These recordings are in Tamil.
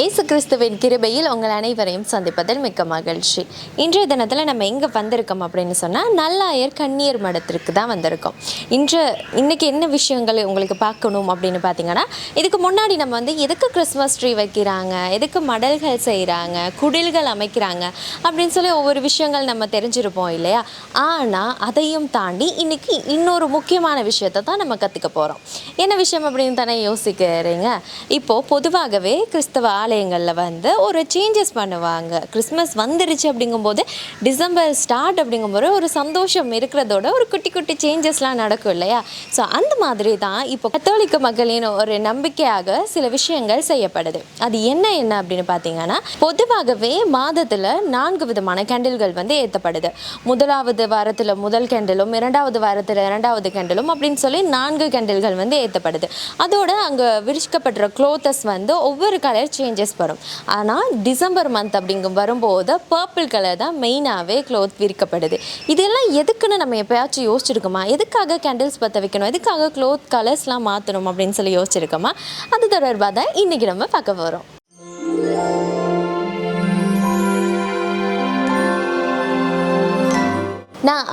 இயேசு கிறிஸ்துவின் கிருபையில் உங்கள் அனைவரையும் சந்திப்பதில் மிக்க மகிழ்ச்சி. இன்றைய தினத்தில் நம்ம எங்கே வந்திருக்கோம் அப்படின்னு சொன்னால் நல்லாயர் கண்ணீர் மடத்திற்கு தான் வந்திருக்கோம். இன்று இன்றைக்கி என்ன விஷயங்கள் உங்களுக்கு பார்க்கணும் அப்படின்னு பார்த்தீங்கன்னா இதுக்கு முன்னாடி நம்ம வந்து எதுக்கு கிறிஸ்மஸ் ட்ரீ வைக்கிறாங்க? எதுக்கு மடல்கள் செய்கிறாங்க குடில்கள் அமைக்கிறாங்க? அப்படின்னு சொல்லி ஒவ்வொரு விஷயங்கள் நம்ம தெரிஞ்சிருப்போம் இல்லையா? ஆனால் அதையும் தாண்டி இன்னைக்கு இன்னொரு முக்கியமான விஷயத்தை தான் நம்ம கற்றுக்க போகிறோம் என்ன விஷயம் அப்படின்னு தானே யோசிக்கிறீங்க? இப்போது பொதுவாகவே கிறிஸ்தவ ஆலயங்களில் வந்து ஒரு சேஞ்சஸ் பண்ணுவாங்க. கிறிஸ்மஸ் வந்துருச்சு அப்படிங்கும்போது டிசம்பர் ஸ்டார்ட் அப்படிங்கும்போது ஒரு சந்தோஷம் இருக்கிறதோட ஒரு குட்டி குட்டி சேஞ்சஸ்லாம் நடக்கும் இல்லையா? ஸோ அந்த மாதிரி தான் இப்போ கத்தோலிக்க மக்களின் ஒரு நம்பிக்கையாக சில விஷயங்கள் செய்யப்படுது. அது என்ன என்ன அப்படின்னு பார்த்தீங்கன்னா பொதுவாகவே மாதத்தில் நான்கு விதமான கேண்டில்கள் வந்து ஏற்றப்படுது முதலாவது வாரத்தில் முதல் கேண்டிலும் இரண்டாவது வாரத்தில் இரண்டாவது கேண்டிலும் அப்படின்னு சொல்லி நான்கு கேண்டில்கள் வந்து ஏற்றப்படுது அதோட அங்கே விரிச்சிக்கப்படுற க்ளோத்தஸ் வந்து ஒவ்வொரு கலர் சேஞ்ச் சேஞ்சஸ் வரும். ஆனால் டிசம்பர் மந்த் அப்படிங்கும் வரும்போது பர்பிள் கலர் தான் மெயினாகவே க்ளோத் விற்கப்படுது இதெல்லாம் எதுக்குன்னு நம்ம எப்பயாச்சும் யோசிச்சிருக்கோமா? எதுக்காக கேண்டில்ஸ் பற்ற வைக்கணும்? எதுக்காக க்ளோத் கலர்ஸ்லாம் மாற்றணும் அப்படின்னு சொல்லி யோசிச்சிருக்கோமா? அது தொடர்பாக தான் இன்றைக்கி நம்ம பார்க்க போகிறோம் நான்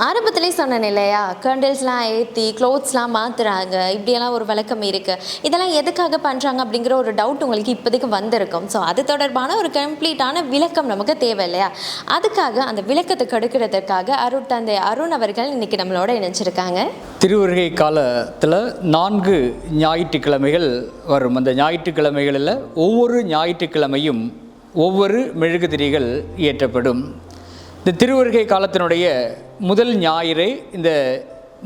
ஆரம்பத்திலே சொன்னேன் இல்லையா? கேண்டில்ஸ்லாம் ஏற்றி க்ளோத்ஸ்லாம் மாற்றுறாங்க இப்படியெல்லாம் ஒரு விளக்கம் இருக்குது இதெல்லாம் எதுக்காக பண்ணுறாங்க அப்படிங்கிற ஒரு டவுட் உங்களுக்கு இப்போதைக்கு வந்திருக்கும். ஸோ அது தொடர்பான ஒரு கம்ப்ளீட்டான விளக்கம் நமக்கு தேவை இல்லையா? அதுக்காக அந்த விளக்கத்தை கெடுக்கிறதுக்காக அருட் தந்தை அருண் அவர்கள் இன்னைக்கு நம்மளோட இணைச்சிருக்காங்க திருவருகை காலத்தில் நான்கு ஞாயிற்றுக்கிழமைகள் வரும். அந்த ஞாயிற்றுக்கிழமைகளில் ஒவ்வொரு ஞாயிற்றுக்கிழமையும் ஒவ்வொரு மெழுகுதிரிகள் ஏற்றப்படும். இந்த திருவருகை காலத்தினுடைய முதல் ஞாயிறே இந்த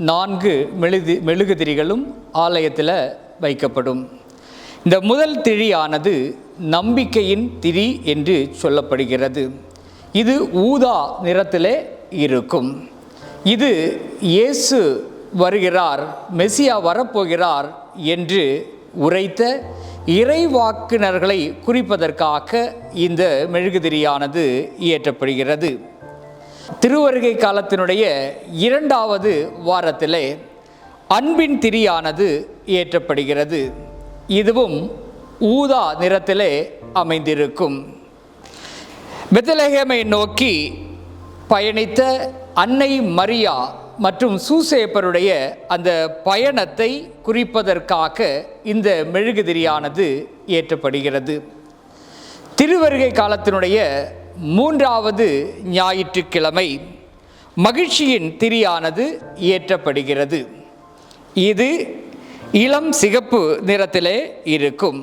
நான்கு மெழுகு மெழுகுதிரிகளும் ஆலயத்தில் வைக்கப்படும். இந்த முதல் திரியானது நம்பிக்கையின் திரி என்று சொல்லப்படுகிறது. இது ஊதா நிறத்திலே இருக்கும். இது இயேசு வருகிறார் மெசியா வரப்போகிறார் என்று உரைத்த இறைவாக்குனர்களை குறிப்பதற்காக இந்த மெழுகுதிரியானது இயற்றப்படுகிறது. திருவருகை காலத்தினுடைய இரண்டாவது வாரத்திலே அன்பின் திரியானது ஏற்றப்படுகிறது. இதுவும் ஊதா நிறத்திலே அமைந்திருக்கும். பெத்தலகேமை நோக்கி பயணித்த அன்னை மரியா மற்றும் சூசேப்பருடைய அந்த பயணத்தை குறிப்பதற்காக இந்த மெழுகுதிரியானது ஏற்றப்படுகிறது. திருவருகை காலத்தினுடைய மூன்றாவது ஞாயிற்றுக்கிழமை மகிழ்ச்சியின் திரியானது ஏற்றப்படுகிறது இது இளம் சிகப்பு நிறத்திலே இருக்கும்.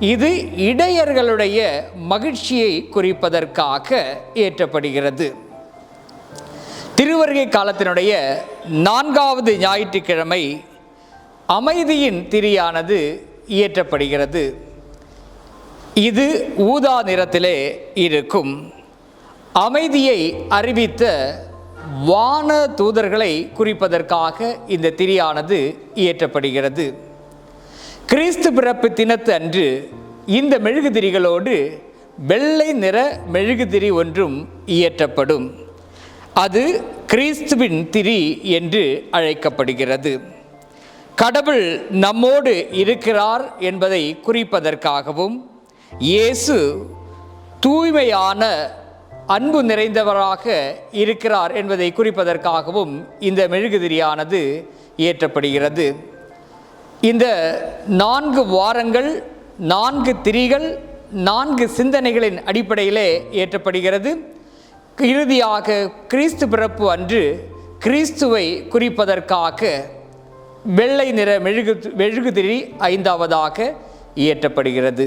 இது இடையர்களுடைய மகிழ்ச்சியை குறிப்பதற்காக ஏற்றப்படுகிறது திருவருகை காலத்தினுடைய நான்காவது ஞாயிற்றுக்கிழமை அமைதியின் திரியானது இயற்றப்படுகிறது. இது ஊதா நிறத்திலே இருக்கும். அமைதியை அறிவித்த வான தூதர்களை குறிப்பதற்காக இந்த திரியானது இயற்றப்படுகிறது. கிறிஸ்து பிறப்பு தினத்து அன்று இந்த மெழுகுதிரிகளோடு வெள்ளை நிற மெழுகுதிரி ஒன்றும் இயற்றப்படும். அது கிறிஸ்துவின் திரி என்று அழைக்கப்படுகிறது. கடவுள் நம்மோடு இருக்கிறார் என்பதை குறிப்பதற்காகவும் இயேசு தூய்மையான அன்பு நிறைந்தவராக இருக்கிறார் என்பதை குறிப்பதற்காகவும் இந்த மெழுகுதிரியானது இயற்றப்படுகிறது. இந்த நான்கு வாரங்கள் நான்கு திரிகள் நான்கு சிந்தனைகளின் அடிப்படையிலே ஏற்றப்படுகிறது இறுதியாக கிறிஸ்து பிறப்பு அன்று கிறிஸ்துவை குறிப்பதற்காக வெள்ளை நிற மெழுகு மெழுகுதிரி ஐந்தாவதாக இயற்றப்படுகிறது.